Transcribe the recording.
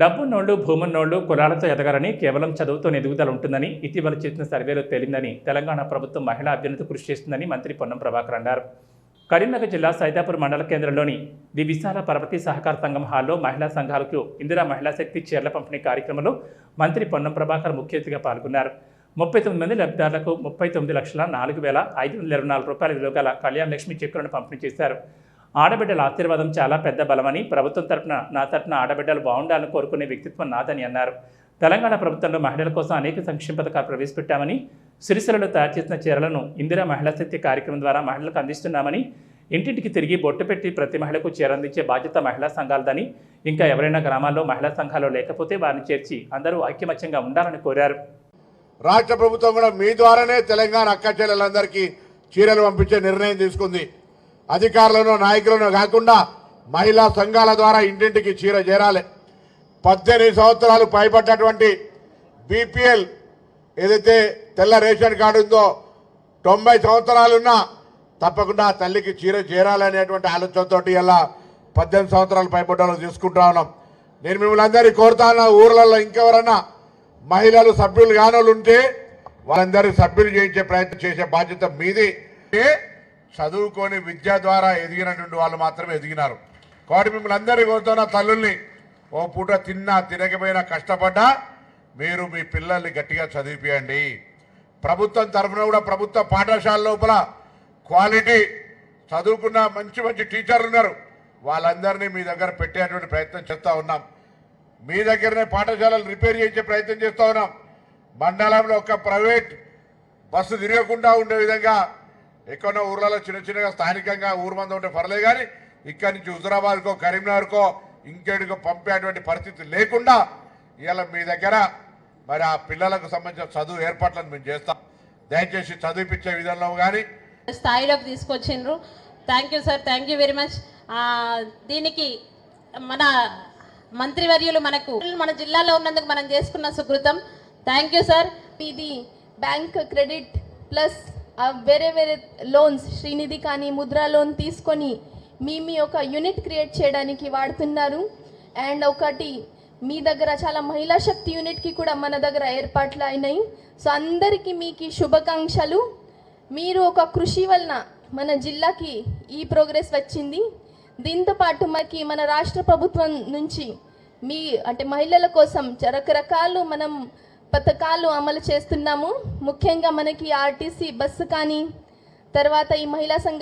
డబ్బున్నోళ్ళు భూమున్నోళ్ళు కులాలతో ఎదగాలని కేవలం చదువుతో ఎదుగుదల ఉంటుందని ఇటీవల చేసిన సర్వేలో తేలిందని తెలంగాణ ప్రభుత్వం మహిళా అభ్యున్నతి కృషి చేస్తుందని మంత్రి పొన్నం ప్రభాకర్ అన్నారు. కరీంనగర్ జిల్లా సైదాపూర్ మండల కేంద్రంలోని ది విశాల పరపతి సహకార సంఘం హాల్లో మహిళా సంఘాలకు ఇందిరా మహిళా శక్తి చీరల పంపిణీ కార్యక్రమంలో మంత్రి పొన్నం ప్రభాకర్ ముఖ్య అతిథిగా పాల్గొన్నారు. ముప్పై తొమ్మిది మంది లబ్ధిదారులకు ముప్పై తొమ్మిది లక్షల నాలుగు వేల ఐదు వందల ఇరవై నాలుగు రూపాయల విలువ గల కళ్యాణ లక్ష్మి చెక్కులను పంపిణీ చేశారు. ఆడబిడ్డల ఆశీర్వాదం చాలా పెద్ద బలమని ప్రభుత్వం తరపున నా తరపున ఆడబిడ్డలు బాగుండాలని కోరుకునే వ్యక్తిత్వం నాదని అన్నారు. తెలంగాణ ప్రభుత్వంలో మహిళల కోసం అనేక సంక్షేమ పథకాలు ప్రవేశపెట్టామని సిరిసిలలో తయారు చేసిన చీరలను ఇందిరా మహిళా శక్తి కార్యక్రమం ద్వారా మహిళలకు అందిస్తున్నామని ఇంటింటికి తిరిగి బొట్టు పెట్టి ప్రతి మహిళకు చీర అందించే బాధ్యత మహిళా సంఘాలదని ఇంకా ఎవరైనా గ్రామాల్లో మహిళా సంఘాలు లేకపోతే వారిని చేర్చి అందరూ ఐక్యమత్యంగా ఉండాలని కోరారు. రాష్ట్ర ప్రభుత్వం కూడా మీ ద్వారానే తెలంగాణ అక్క చెల్లెలందరికీ చీరలు పంపించే నిర్ణయం తీసుకుంది. అధికారులను నాయకులను కాకుండా మహిళా సంఘాల ద్వారా ఇంటింటికి చీర చేరాలి. పద్దెనిమిది సంవత్సరాలు పైబడ్డటువంటి బీపీఎల్ ఏదైతే తెల్ల రేషన్ కార్డు ఉందో తొంభై సంవత్సరాలున్నా తప్పకుండా తల్లికి చీర చేరాలనేటువంటి ఆలోచనతో ఇలా పద్దెనిమిది సంవత్సరాలు పైబడ్డ తీసుకుంటా ఉన్నాం. నేను మిమ్మల్ని అందరినీ కోరుతా ఉన్నా ఊర్లలో ఇంకెవరన్నా మహిళలు సభ్యులు కానోళ్ళు ఉంటే వాళ్ళందరూ సభ్యులు చేయించే ప్రయత్నం చేసే బాధ్యత మీది. చదువుకొని విద్య ద్వారా ఎదిగినటువంటి వాళ్ళు మాత్రమే ఎదిగినారు. కాబట్టి మిమ్మల్ని అందరి కోరుతున్న తల్లుల్ని ఓ పూట తిన్నా తినకపోయినా కష్టపడ్డా మీరు మీ పిల్లల్ని గట్టిగా చదివిపియండి. ప్రభుత్వం తరఫున కూడా ప్రభుత్వ పాఠశాల లోపల క్వాలిటీ చదువుకున్న మంచి మంచి టీచర్లు ఉన్నారు. వాళ్ళందరినీ మీ దగ్గర పెట్టేటువంటి ప్రయత్నం చేస్తూ ఉన్నాం. మీ దగ్గరనే పాఠశాలలు రిపేర్ చేయించే ప్రయత్నం చేస్తూ ఉన్నాం. మండలంలో ఒక ప్రైవేట్ బస్సు తిరగకుండా ఉండే విధంగా ఎక్కడో ఊర్లలో చిన్న చిన్నగా స్థానికంగా ఊరు మంది ఉంటే పర్లేదు కానీ ఇక్కడి నుంచి హుజరాబాద్కో కరీంనగర్కో ఇంకేడికో పంపేటువంటి పరిస్థితి లేకుండా ఇవాళ మీ దగ్గర మరి ఆ పిల్లలకు సంబంధించిన చదువు ఏర్పాట్లను మేము చేస్తాం. దయచేసి చదివిపించే విధంలో కానీ స్థాయిలోకి తీసుకొచ్చిండ్రు. Thank you sir thank you very much దీనికి మన మంత్రివర్యులు మనకు మన జిల్లాలో ఉన్నందుకు మనం చేసుకున్న సుకృతం. థ్యాంక్ యూ సార్ ఇది బ్యాంక్ క్రెడిట్ ప్లస్ వేరే వేరే లోన్స్ శ్రీనిధి కానీ ముద్రా లోన్ తీసుకొని మీ మీ ఒక యూనిట్ క్రియేట్ చేయడానికి వాడుతున్నారు. అండ్ ఒకటి మీ దగ్గర చాలా మహిళా శక్తి యూనిట్కి కూడా మన దగ్గర ఏర్పాట్లు అయినాయి. సో అందరికీ మీకు శుభాకాంక్షలు. మీరు ఒక కృషి వలన మన జిల్లాకి ఈ ప్రోగ్రెస్ వచ్చింది. దీంతోపాటు మనకి మన రాష్ట్ర ప్రభుత్వం నుంచి మీ అంటే మహిళల కోసం రకరకాలు మనం పథకాలు అమలు చేస్తున్నాము. ముఖ్యంగా మనకి ఆర్టీసీ బస్సు కానీ తర్వాత ఈ మహిళా సంఘ